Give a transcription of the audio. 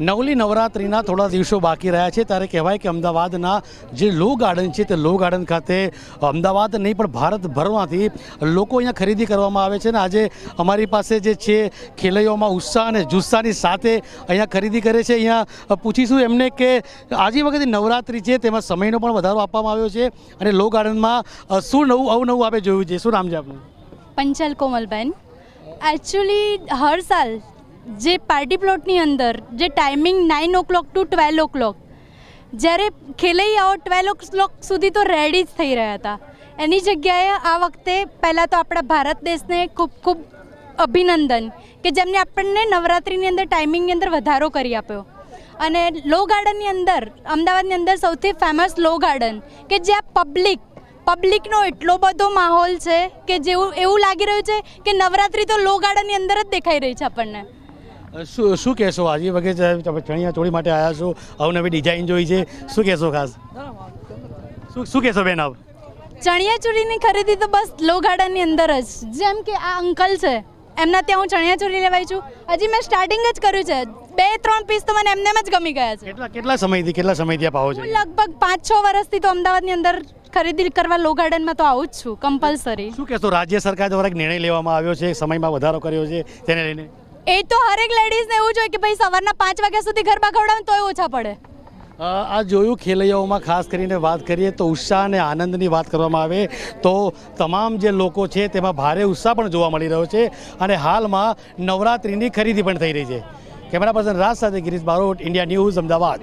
નવલી નવરાત્રિના થોડા દિવસો બાકી રહ્યા છે. ત્યારે કહેવાય કે અમદાવાદના જે લો ગાર્ડન છે તે લો ગાર્ડન ખાતે અમદાવાદ નહીં, પણ ભારતભરમાંથી લોકો અહીંયા ખરીદી કરવામાં આવે છે ને આજે અમારી પાસે જે છે ખેલૈયાઓમાં ઉત્સાહ અને જુસ્સાની સાથે અહીંયા ખરીદી કરે છે. અહીંયા પૂછીશું એમને કે આજે વખતે નવરાત્રિ છે, તેમાં સમયનો પણ વધારો આપવામાં આવ્યો છે અને લો ગાર્ડનમાં શું નવું અવનવું આપે જોયું છે? શું નામ છે આપનું? પંચાલ કોમલબેન. એકચ્યુઅલી હર સાલ જે પાર્ટી પ્લોટની અંદર, જે timing nine o'clock to twelve o'clock જ્યારે ખેલૈયાઓ ટ્વેલ્વ ઓ ક્લોક સુધી તો રેડી જ થઈ રહ્યા હતા. એની જગ્યાએ આ વખતે પહેલાં તો આપણા ભારત દેશને ખૂબ ખૂબ અભિનંદન કે જેમને આપણને નવરાત્રિની અંદર ટાઈમિંગની અંદર વધારો કરી આપ્યો. અને લો ગાર્ડનની અંદર, અમદાવાદની અંદર સૌથી ફેમસ લો ગાર્ડન કે જ્યાં પબ્લિક પબ્લિકનો એટલો બધો માહોલ છે કે જેવું, એવું લાગી રહ્યું છે કે નવરાત્રિ તો લો ગાર્ડનની અંદર જ દેખાઈ રહી છે આપણને. શું શું કહેશો? આજે વખતે તમે ચણિયા ચોળી માટે આવ્યા છો અવનવી ડિઝાઇન જોઈ છે. શું કહેશો ખાસ? શું શું કહેશો બેન આપ? ચણિયાચોળીની ખરીદી તો બસ લો ગાર્ડનની અંદર જ. જેમ કે આ અંકલ છે એમના ત્યાં હું ચણિયાચોળી લેવાઈ છું. હજી મેં સ્ટાર્ટિંગ જ કર્યું છે. બે ત્રણ પીસ તો મને એમને જ ગમી ગયા છે. કેટલા કેટલા સમયથી કેટલા સમયથી આપ આવો છો? લગભગ પાંચ છ વર્ષથી તો અમદાવાદની અંદર ખરીદી કરવા લો ગાર્ડનમાં તો આવું જ છું કમ્પલસરી શું કહેશો? રાજ્ય સરકાર દ્વારા એક નિર્ણય લેવામાં આવ્યો છે સમયમાં વધારો કર્યો છે તેને લઈને? એ તો હરેક લેડીઝને એવું જોઈએ કે ભાઈ સવારના પાંચ વાગ્યા સુધી ગરબા ખવડાવે તોય ઓછા પડે. આ જોયું ખેલૈયાઓમાં ખાસ કરીને વાત કરીએ તો ઉત્સાહ અને આનંદની વાત કરવામાં આવે તો તમામ જે લોકો છે તેમાં ભારે ઉત્સાહ પણ જોવા મળી રહ્યો છે અને હાલમાં નવરાત્રિની ખરીદી પણ થઈ રહી છે. કેમેરા પર્સન રાજ સાથે ગિરીશ બારોટ, ઇન્ડિયા ન્યૂઝ, અમદાવાદ.